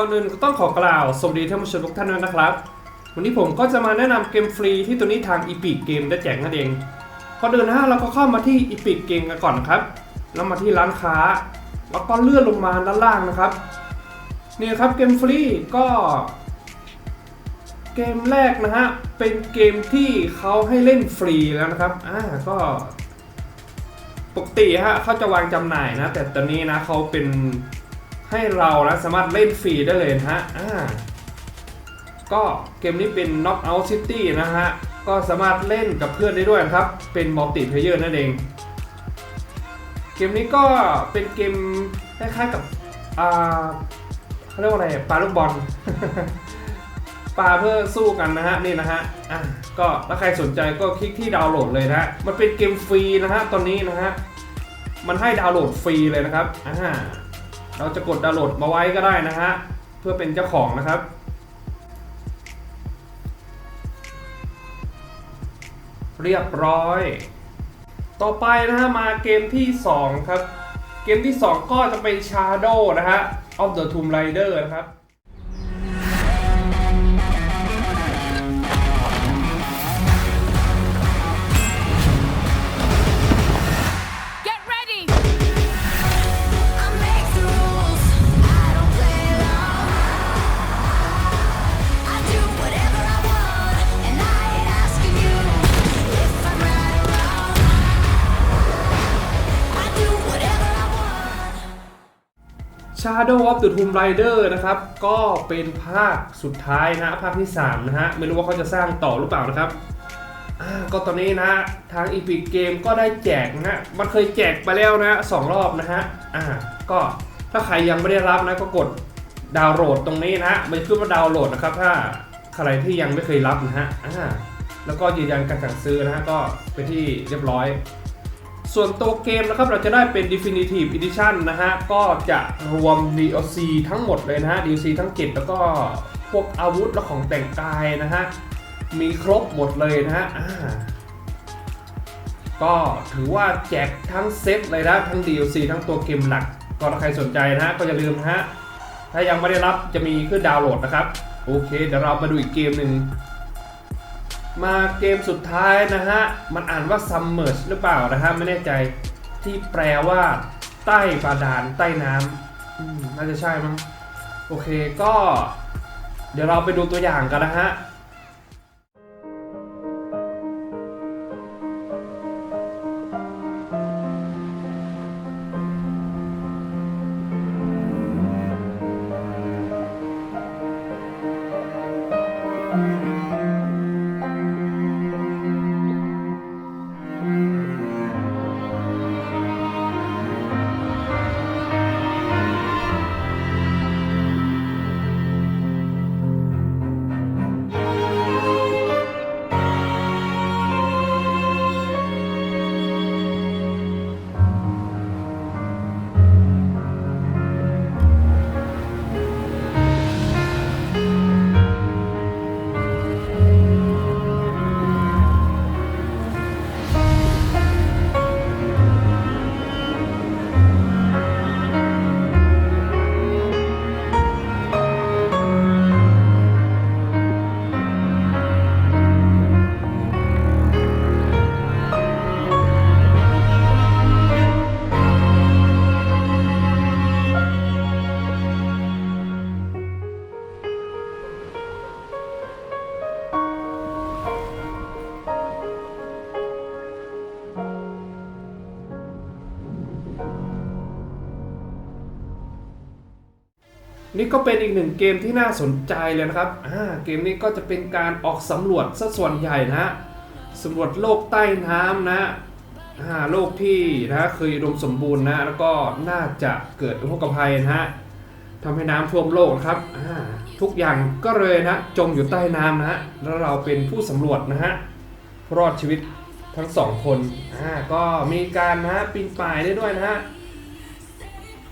ก่อนอื่นก็ต้องขอกล่าวสวัสดีท่านผู้ชมทุกท่านด้วยนะครับ วันนี้ผมก็จะมาแนะนำเกมฟรีที่ตัวนี้ทาง Epic Game ได้แจกนั่นเองก่อนอื่นนะฮะเราก็เข้ามาที่ Epic Game กันก่อนครับ แล้วมาที่ร้านค้า แล้วก็เลื่อนลงมาด้านล่างนะครับ นี่ครับเกมฟรีก็ เกมแรกนะฮะเป็นเกมที่เขาให้เล่นฟรีแล้วนะครับอ่าก็ปกติฮะเขาจะวางจำหน่ายนะ แต่ตอนนี้นะเขาเป็น ให้เรานะสามารถเล่นฟรีได้เลยนะฮะอ่าก็เกมนี้เป็น Knockout City นะฮะ ก็สามารถเล่นกับเพื่อนได้ด้วยครับ เป็นมัลติเพลเยอร์นั่นเอง เกมนี้ก็เป็นเกมคล้ายๆกับอ่าเขาเรียกว่าอะไรปลาลูกบอลปลาเพื่อสู้กันนะฮะนี่นะฮะอะก็ถ้าใครสนใจก็คลิกที่ดาวน์โหลดเลยนะฮะมันเป็นเกมฟรีนะฮะตอนนี้นะฮะมันให้ดาวน์โหลดฟรีเลยนะครับอ่า เราจะกดดาวน์โหลดมาไว้ก็ได้นะฮะ เพื่อเป็นเจ้าของนะครับ เรียบร้อย ต่อไปนะฮะ มาเกมที่ 2 ครับ เกมที่ 2 ก็จะเป็น Shadow นะฮะ of the Tomb Raider นะครับ Shadow of the Tomb Raider นะครับ ก็เป็นภาคสุดท้ายนะภาคที่ 3 นะฮะ ไม่รู้ว่าเขาจะสร้างต่อหรือเปล่านะครับอ่าก็ตอนนี้นะทาง Epic Game ก็ได้แจกนะฮะ มันเคยแจกไปแล้วนะสองรอบนะฮะอ่าก็ถ้าใครยังไม่ได้รับนะก็กดดาวน์โหลดตรงนี้นะฮะมันขึ้นว่าดาวน์โหลดนะครับ ถ้าใครที่ยังไม่เคยรับนะฮะอ่าแล้วก็ยืนยันการสั่งซื้อนะฮะก็ไปที่เรียบร้อย ส่วนตัวเกมนะครับเราจะได้เป็น Definitive Edition นะฮะ ก็จะรวม DLC ทั้งหมดเลยนะฮะ DLC ทั้ง7แล้วก็พวกอาวุธและของแต่งกายนะฮะ มีครบหมดเลยนะฮะก็ถือว่าแจกทั้งเซตเลยนะทั้ง DLC ทั้งตัวเกมหลัก ก็ถ้าใครสนใจนะฮะ ก็อย่าลืมนะฮะ ถ้ายังไม่ได้รับจะมีขึ้นดาวน์โหลดนะครับ โอเค เดี๋ยวเรามาดูอีกเกมหนึ่ง มาเกมสุดท้ายนะฮะ มันอ่านว่า submerge หรือเปล่านะฮะ ไม่แน่ใจที่แปลว่า ใต้บาดาลใต้น้ำน่าจะใช่มั้ง โอเคก็ เดี๋ยวเราไปดูตัวอย่างกันนะฮะ นี่ก็เป็นอีกหนึ่งเกมที่น่าสนใจเลยนะครับอ่าเกมนี้ก็จะเป็นการออกสำรวจซะส่วนใหญ่นะฮะสำรวจโลกใต้น้ำนะอ่าโลกที่นะเคยอุดมสมบูรณ์นะแล้วก็น่าจะเกิดอุทกภัยนะฮะทำให้น้ำท่วมโลกนะครับอ่าทุกอย่างก็เลยนะจมอยู่ใต้น้ำนะฮะแล้วเราเป็นผู้สำรวจนะฮะรอดชีวิตทั้งสองคนอ่าก็มีการนะฮะปีนป่ายได้ด้วยนะฮะ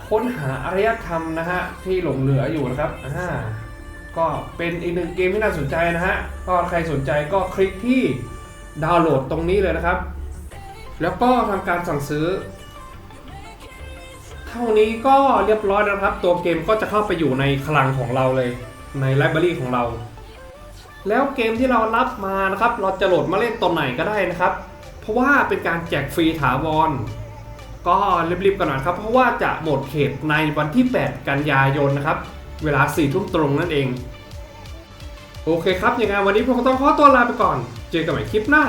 ค้นหาอารยธรรมนะฮะที่หลงเหลืออยู่นะครับอ่าก็เป็นอีกหนึ่งเกมที่น่าสนใจนะฮะก็ใครสนใจก็คลิกที่ดาวน์โหลดตรงนี้เลยนะครับ แล้วก็ทำการสั่งซื้อถ้าท่านี้ก็เรียบร้อยนะครับ ตัวเกมก็จะเข้าไปอยู่ในคลังของเราเลย ในไลบรารีของเรา แล้วเกมที่เรารับมานะครับ เราจะโหลดมาเล่นตอนไหนก็ได้นะครับ เพราะว่าเป็นการแจกฟรีถาวร ก็รีบๆกันหน่อยครับ เพราะว่าจะหมดเขตในวันที่ 8 กันยายนนะครับ เวลา4ทุ่มตรงนั่นเอง โอเคครับยังไงวันนี้ผมก็ต้องขอตัวลาไปก่อน เจอกันใหม่คลิปหน้า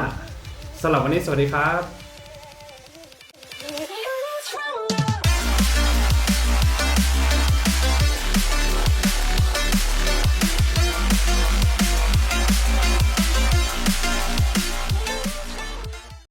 สำหรับวันนี้สวัสดีครับ